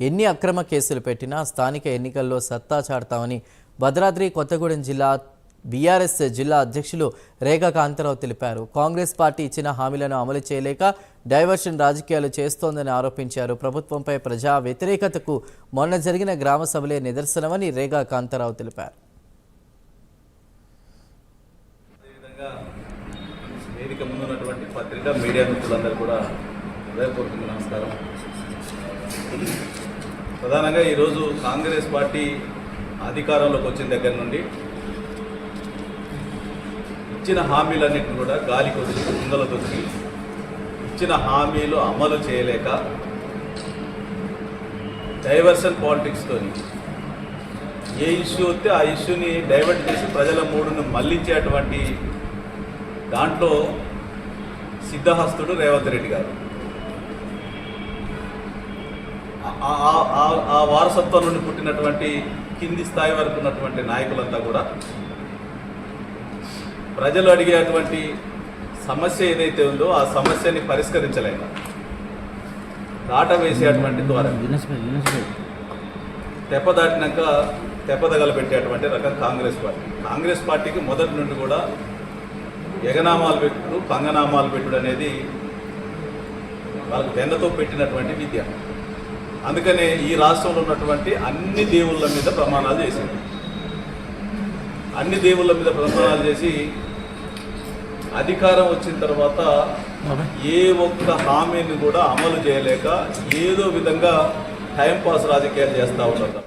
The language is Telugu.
ఎన్ని అక్రమ కేసులు పెట్టినా స్థానిక ఎన్నికల్లో సత్తా చాడతామని భద్రాద్రి కొత్తగూడెం జిల్లా బీఆర్ఎస్ జిల్లా అధ్యక్షులు రేఖా కాంతారావు తెలిపారు. కాంగ్రెస్ పార్టీ ఇచ్చిన హామీలను అమలు చేయలేక డైవర్షన్ రాజకీయాలు చేస్తోందని ఆరోపించారు. ప్రభుత్వంపై ప్రజా వ్యతిరేకతకు మొన్న జరిగిన గ్రామ సభలే నిదర్శనమని రేఖా కాంతారావు తెలిపారు. వేదిక ముందున్నటువంటి పత్రిక మీడియా మిత్రులందరూ కూడా హృదయపూర్వక నమస్కారం. ప్రధానంగా ఈరోజు కాంగ్రెస్ పార్టీ అధికారంలోకి వచ్చిన దగ్గర నుండి ఇచ్చిన హామీలన్నింటిని కూడా గాలి కొద్ది కుంగల దొరికి ఇచ్చిన హామీలు అమలు చేయలేక డైవర్షన్ పాలిటిక్స్తో ఏ ఇష్యూ వస్తే ఆ ఇష్యూని డైవర్ట్ చేసి ప్రజల మూడును మళ్ళించేటువంటి దాంట్లో సిద్ధహస్తుడు రేవంత్ రెడ్డి గారు. ఆ- వారసత్వం నుండి పుట్టినటువంటి కింది స్థాయి వరకు ఉన్నటువంటి నాయకులంతా కూడా ప్రజలు అడిగేటువంటి సమస్య ఏదైతే ఉందో ఆ సమస్యని పరిష్కరించలేక దాట వేసేటువంటి ద్వారా తెప్ప దాటినాక తెప్పదగలు పెట్టేటువంటి రకం కాంగ్రెస్ పార్టీ. కాంగ్రెస్ పార్టీకి మొదటి నుండి కూడా ఎగనామాలు పెట్టుడు పంగనామాలు పెట్టుడు అనేది వాళ్ళకి వెన్నతో పెట్టినటువంటి విద్య. అందుకనే ఈ రాష్ట్రంలో ఉన్నటువంటి అన్ని దేవుళ్ళ మీద ప్రమాణాలు చేసింది అన్ని దేవుళ్ళ మీద ప్రమాణాలు చేసి అధికారం వచ్చిన తర్వాత ఏ ఒక్క హామీని కూడా అమలు చేయలేక ఏదో విధంగా టైంపాస్ రాజకీయాలు చేస్తూ ఉన్నారు.